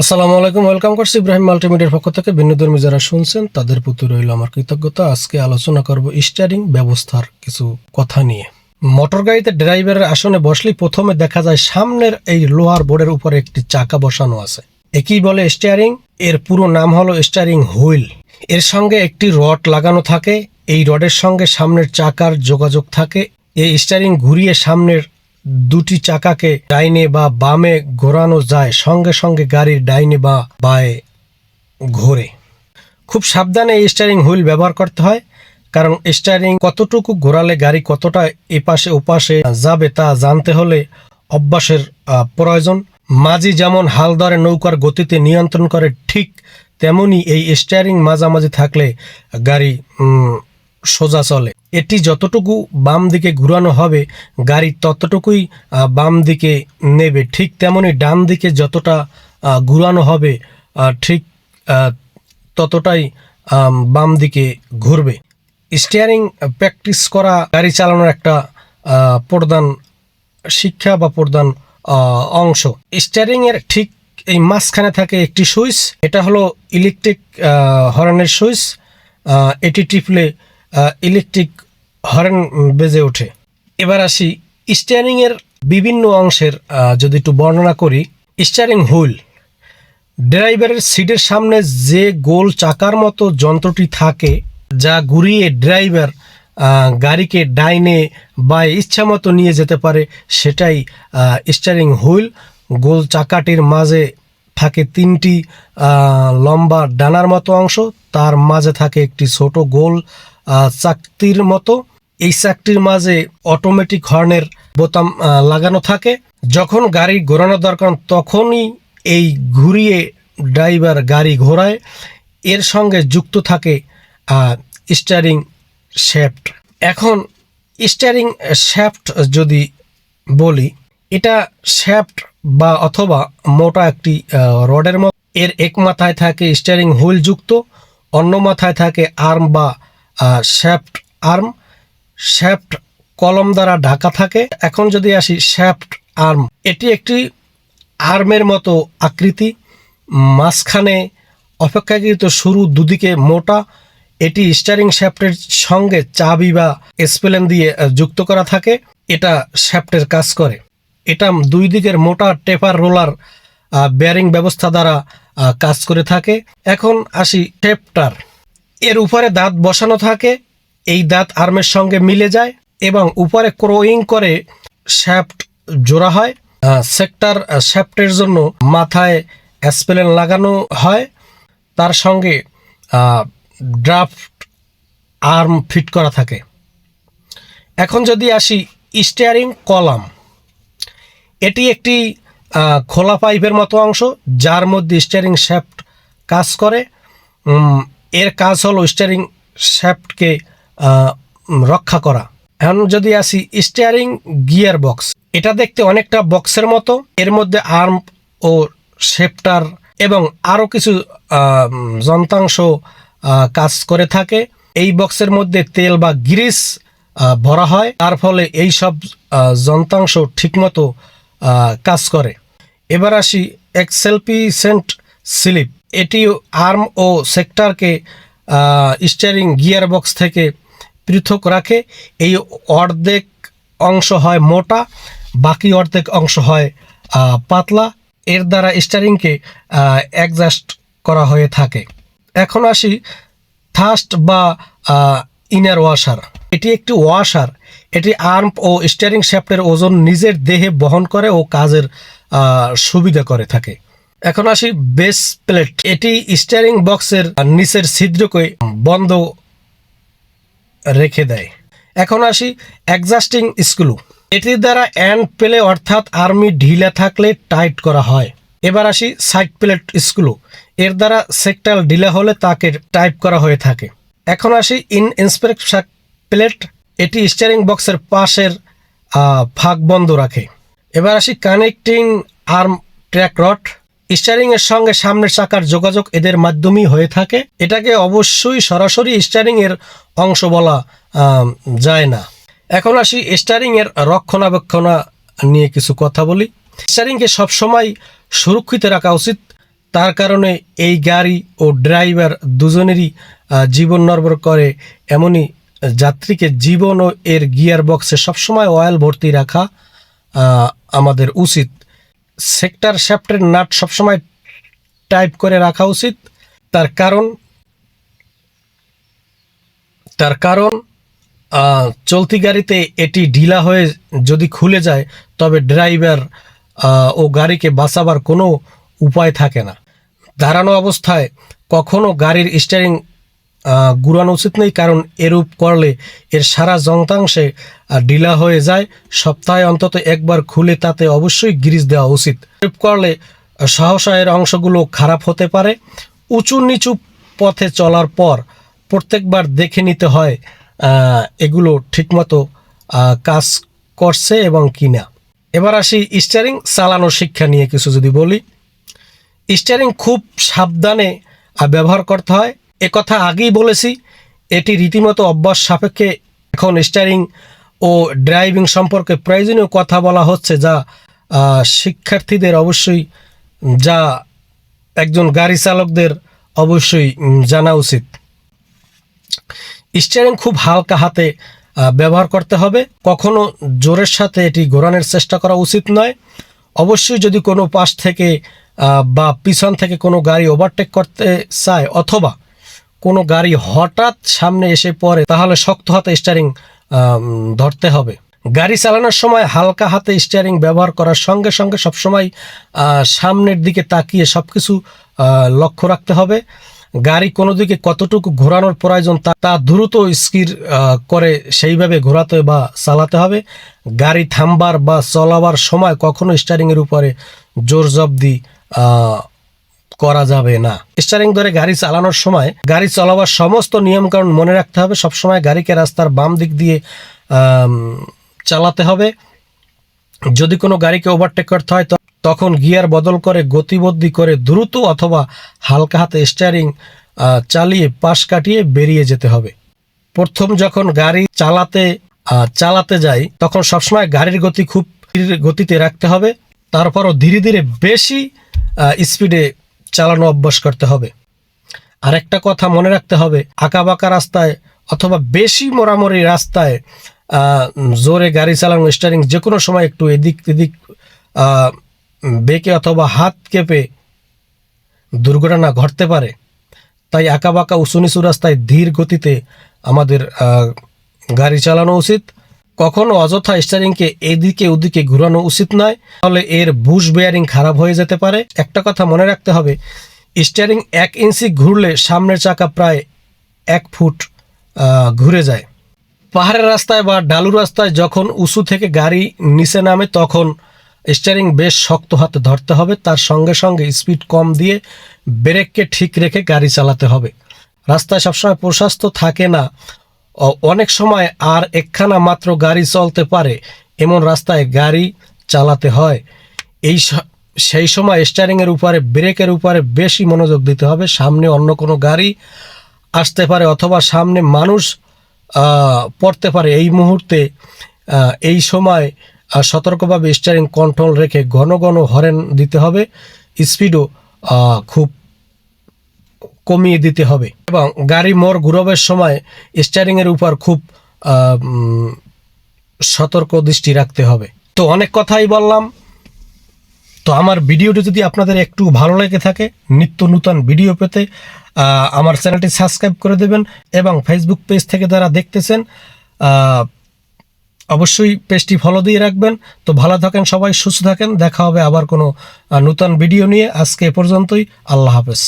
আসসালামু আলাইকুম ওয়েলকাম করছি ইব্রাহিম মাল্টিমিডিয়ার পক্ষ থেকে। বিনোদনমী যারা শুনছেন, তাদের প্রতি রইল আমার কৃতজ্ঞতা। আজকে আলোচনা করব স্টিয়ারিং ব্যবস্থার কিছু কথা নিয়ে। মোটর গাড়িতে ড্রাইভারের আসনে বসলেই প্রথমে দেখা যায় সামনের এই লোহার বোর্ডের উপরে একটি চাকা বসানো আছে। একই বলে স্টিয়ারিং এর পুরো নাম হলো স্টিয়ারিং হুইল এর সঙ্গে একটি রড লাগানো থাকে, এই রডের সঙ্গে সামনের চাকার যোগাযোগ থাকে। এই স্টিয়ারিং ঘুরিয়ে সামনের দুটি চাকাকে ডাইনে বা বামে ঘোরানো যায়, সঙ্গে সঙ্গে গাড়ির ডাইনে বা বায়ে ঘোরে। খুব সাবধানে এই স্টিয়ারিং হুইল ব্যবহার করতে হয়, কারণ স্টিয়ারিং কতটুকু ঘোরালে গাড়ি কতটা এপাশে ওপাশে যাবে তা জানতে হলে অভ্যাসের প্রয়োজন। মাঝি যেমন হাল ধরে নৌকার গতিতে নিয়ন্ত্রণ করে ঠিক তেমনি এই স্টিয়ারিং মাঝামাঝি থাকলে গাড়ি সোজা চলে। এটি যতটুকু বাম দিকে ঘুরানো হবে, গাড়ি ততটুকুই বাম দিকে নেবে। ঠিক তেমনি ডান দিকে যতটা ঘুরানো হবে ঠিক ততটাই বাম দিকে ঘুরবে। স্টিয়ারিং প্র্যাকটিস করা, গাড়ি চালানোর একটা প্রধান শিক্ষা বা প্রধান অংশ। স্টিয়ারিং এর ঠিক এই মাঝখানে থাকে একটি সুইচ। এটা হলো ইলেকট্রিক হর্নের সুইচ। এটি টিপলে ইলেকট্রিক হর্ন বেজে ওঠে। এবার আসি স্টিয়ারিং এর বিভিন্ন অংশের যদি একটু বর্ণনা করি। স্টিয়ারিং হুইল ড্রাইভারের সিটের সামনে যে গোল চাকার মতো যন্ত্রটি থাকে, যা ঘুরিয়ে ড্রাইভার গাড়িকে ডাইনে বা ইচ্ছা মতো নিয়ে যেতে পারে, সেটাই স্টিয়ারিং হুইল গোল চাকাটির মাঝে থাকে তিনটি লম্বা ডানার মতো অংশ, তার মাঝে থাকে একটি ছোট গোল চাকতির মতো। এই চাকটির মাঝে অটোমেটিক হর্নের বোতাম লাগানো থাকে। যখন গাড়ি ঘোরানো দরকার তখনই এই ঘুরিয়ে ড্রাইভার গাড়ি ঘোরায়। এর সঙ্গে যুক্ত থাকে স্টারিং শ্যাফট এখন স্টারিং শ্যাফট যদি বলি, এটা শ্যাফট বা অথবা মোটা একটি রডের মতো। এর এক মাথায় থাকে স্টিয়ারিং হুইল যুক্ত, অন্য মাথায় থাকে আর্ম বা শ্যাফট আর্ম, শ্যাফট কলম দ্বারা ঢাকা থাকে। এখন যদি আসি, শ্যাফট আর্ম। এটি একটি আর্মের মতো আকৃতি, মাঝখানে অপেক্ষাকৃত সরু দুদিকে মোটা। এটি স্টারিং শ্যাফটের সঙ্গে চাবি বা স্পেলেন দিয়ে যুক্ত করা থাকে। এটা শ্যাফটের কাজ করে। এটা দুই দিকের মোটা টেপার রোলার বেয়ারিং ব্যবস্থা দ্বারা কাজ করে থাকে। এখন আসি টেপটার। এর উপরে দাঁত বসানো থাকে, এই দাঁত আর্মের সঙ্গে মিলে যায় এবং উপরে ক্রোয়িং করে শ্যাফট জোড়া হয়। সেক্টর শ্যাফটের জন্য মাথায় স্পেলেন লাগানো হয়। তার সঙ্গে ড্রাফট আর্ম ফিট করা থাকে। এখন যদি আসি স্টিয়ারিং কলাম, এটি একটি খোলা পাইপের মতো অংশ, যার মধ্যে স্টিয়ারিং শ্যাফট কাজ করে। এর কাজ হলো স্টিয়ারিং শ্যাফটকে রক্ষা করা। এখন যদি আসি স্টিয়ারিং গিয়ার বক্স এটা দেখতে অনেকটা বক্সের মতো। এর মধ্যে আর্ম ও শেপটার এবং আরও কিছু যন্ত্রাংশ কাজ করে থাকে। এই বক্সের মধ্যে তেল বা গ্রিস ভরা হয়। তার ফলে এই সব যন্ত্রাংশ ঠিকমতো কাজ করে। এবার আসি এক্সেলপিসেন্ট স্লিপ এটি আর্ম ও সেক্টরকে স্টিয়ারিং গিয়ার বক্স থেকে পৃথক রাখে। এই অর্ধেক অংশ হয় মোটা, বাকি অর্ধেক অংশ হয় পাতলা। এর দ্বারা স্টিয়ারিংকে অ্যাডজাস্ট করা হয়ে থাকে। এখন আসি থাস্ট বা ইনার ওয়াশার এটি একটি ওয়াশার এটি আর্ম ও স্টিয়ারিং শ্যাফটের ওজন নিজের দেহে বহন করে ও কাজের সুবিধা করে থাকে। এখন আসি বেস প্লেট এটি স্টিয়ারিং বক্সের নিচের ছিদ্রকে বন্ধ রেখে দেয়। এখন আসি অ্যাডজাস্টিং স্ক্রু এটির দ্বারা অ্যান্ড প্লে অর্থাৎ আর্মি ঢিলা থাকলে টাইট করা হয়। এবার আসি সাইড প্লেট স্ক্রু এর দ্বারা সেক্টাল ঢিলা হলে তাকে টাইপ করা হয়ে থাকে। এখন আসি ইন ইন্সপেকশন প্লেট এটি স্টিয়ারিং বক্সের পাশের ফাঁক বন্ধ রাখে। এবার আসি connecting arm track rod steering এর সঙ্গে সামনের চাকার যোগাযোগ এদের মাধ্যমেই হয়ে থাকে। এটাকে অবশ্যই সরাসরি স্টিয়ারিং এর অংশ বলা যায় না। এখন আসি স্টারিং এর রক্ষণাবেক্ষণা নিয়ে কিছু কথা বলি। স্টারিংকে সবসময় সুরক্ষিত রাখা উচিত। তার কারণে এই গাড়ি ও ড্রাইভার দুজনেরই জীবন নড়বড় করে। এমনই যাত্রীকে জীবন ও এর গিয়ার বক্সে সবসময় অয়েল ভর্তি রাখা আমাদের উচিত। সেক্টর শ্যাফটের নাট সবসময় টাইপ করে রাখা উচিত। তার কারণ তার কারণ চলতি গাড়িতে এটি ঢিলা হয়ে যদি খুলে যায়, তবে ড্রাইভার ও গাড়িকে বাঁচাবার কোনো উপায় থাকে না। দাঁড়ানো অবস্থায় কখনো গাড়ির স্টিয়ারিং ঘুরানো উচিত নেই, কারণ এরূপ করলে এর সারা যন্ত্রাংশে ঢিলা হয়ে যায়। সপ্তাহে অন্তত একবার খুলে তাতে অবশ্যই গ্রিজ দেওয়া উচিত। এরূপ করলে সহসা এর অংশগুলো খারাপ হতে পারে। উঁচু নিচু পথে চলার পর প্রত্যেকবার দেখে নিতে হয় এগুলো ঠিকমতো কাজ করছে এবং কিনা। এবার আসি স্টিয়ারিং চালানোর শিক্ষা নিয়ে কিছু যদি বলি। স্টিয়ারিং খুব সাবধানে ব্যবহার করতে হয়। এ কথা আগেই বলেছি, এটি রীতিমতো অভ্যাস সাপেক্ষে এখন স্টিয়ারিং ও ড্রাইভিং সম্পর্কে প্রয়োজনীয় কথা বলা হচ্ছে যা শিক্ষার্থীদের অবশ্যই, যা একজন গাড়ি চালকদের অবশ্যই জানা উচিত। স্টিয়ারিং খুব হালকা হাতে ব্যবহার করতে হবে। কখনো জোরের সাথে এটি ঘোরানোর চেষ্টা করা উচিত নয়। অবশ্যই যদি কোনো পাশ থেকে বা পিছন থেকে কোনো গাড়ি ওভারটেক করতে চায় অথবা কোনো গাড়ি হঠাৎ সামনে এসে পড়ে, তাহলে শক্ত হাতে স্টারিং ধরতে হবে। গাড়ি চালানোর সময় হালকা হাতে স্টিয়ারিং ব্যবহার করার সঙ্গে সঙ্গে সবসময় সামনের দিকে তাকিয়ে সব কিছু লক্ষ্য রাখতে হবে। গাড়ি কোনো দিকে কতটুকু ঘোরানোর প্রয়োজন তা দ্রুত স্কির করে সেইভাবে ঘোরাতে বা চালাতে হবে। গাড়ি থামবার বা চলাবার সময় কখনো স্টিয়ারিংয়ের উপরে জোর জবদি করা যাবে না। স্টারিং ধরে গাড়ি চালানোর সময় গাড়ি চালাবার সমস্ত নিয়মকানুন মনে রাখতে হবে। সবসময় গাড়িকে রাস্তার বাম দিক দিয়ে চালাতে হবে। যদি কোনো গাড়িকে ওভারটেক করতে হয় তখন গিয়ার বদল করে, গতিবদ্ধি করে দ্রুত অথবা হালকা হাতে স্টারিং চালিয়ে পাশ কাটিয়ে বেরিয়ে যেতে হবে। প্রথম যখন গাড়ি চালাতে চালাতে যাই, তখন সবসময় গাড়ির গতি খুব গতিতে রাখতে হবে। তারপরও ধীরে ধীরে বেশি স্পিডে চালানো অভ্যাস করতে হবে। আরেকটা কথা মনে রাখতে হবে, আঁকাবাঁকা রাস্তায় অথবা বেশি মোড়ামুড়ি রাস্তায় জোরে গাড়ি চালানো স্টারিং যে কোনো সময় একটু এদিক এদিক বেঁকে অথবা হাত কেঁপে দুর্ঘটনা ঘটতে পারে। তাই আঁকাবাঁকা উঁচু নিচু রাস্তায় ধীর গতিতে আমাদের গাড়ি চালানো উচিত। কখনো অযথা স্টারিংকে এদিকে ওদিকে ঘুরানো উচিত নয়, তাহলে এর বুশ বেয়ারিং খারাপ হয়ে যেতে পারে। একটা কথা মনে রাখতে হবে স্টিয়ারিং এক ইঞ্চি ঘুরলে সামনের চাকা প্রায় এক ফুট ঘুরে যায়। পাহাড়ের রাস্তায় বা ডালু রাস্তায় যখন উঁচু থেকে গাড়ি নিচে নামে, তখন স্টিয়ারিং বেশ শক্ত হাতে ধরতে হবে। তার সঙ্গে সঙ্গে স্পিড কম দিয়ে ব্রেককে ঠিক রেখে গাড়ি চালাতে হবে। রাস্তায় সবসময় প্রশস্ত থাকে না অনেক সময় আর একখানা মাত্র গাড়ি চলতে পারে, এমন রাস্তায় গাড়ি চালাতে হয়। এই সেই সময় স্টারিংয়ের উপরে ব্রেকের উপরে বেশি মনোযোগ দিতে হবে। সামনে অন্য কোনো গাড়ি আসতে পারে অথবা সামনে মানুষ পড়তে পারে। এই মুহূর্তে এই সময় সতর্কভাবে স্টারিং কন্ট্রোল রেখে ঘন ঘন হরেন দিতে হবে। স্পিডও খুব কমিয়ে দিতে হবে। এবং গাড়ি মোড় ঘুরবের সময় স্টিয়ারিংয়ের উপর খুব সতর্ক দৃষ্টি রাখতে হবে। তো অনেক কথাই বললাম। তো আমার ভিডিওটি যদি আপনাদের একটু ভালো লেগে থাকে, নিত্য নূতন ভিডিও পেতে আমার চ্যানেলটি সাবস্ক্রাইব করে দেবেন এবং ফেসবুক পেজ থেকে যারা দেখতেছেন অবশ্যই পেজটি ফলো দিয়ে রাখবেন। তো ভালো থাকেন সবাই, সুস্থ থাকেন। দেখা হবে আবার কোনো নূতন ভিডিও নিয়ে। আজকে এ পর্যন্তই। আল্লাহ হাফেজ।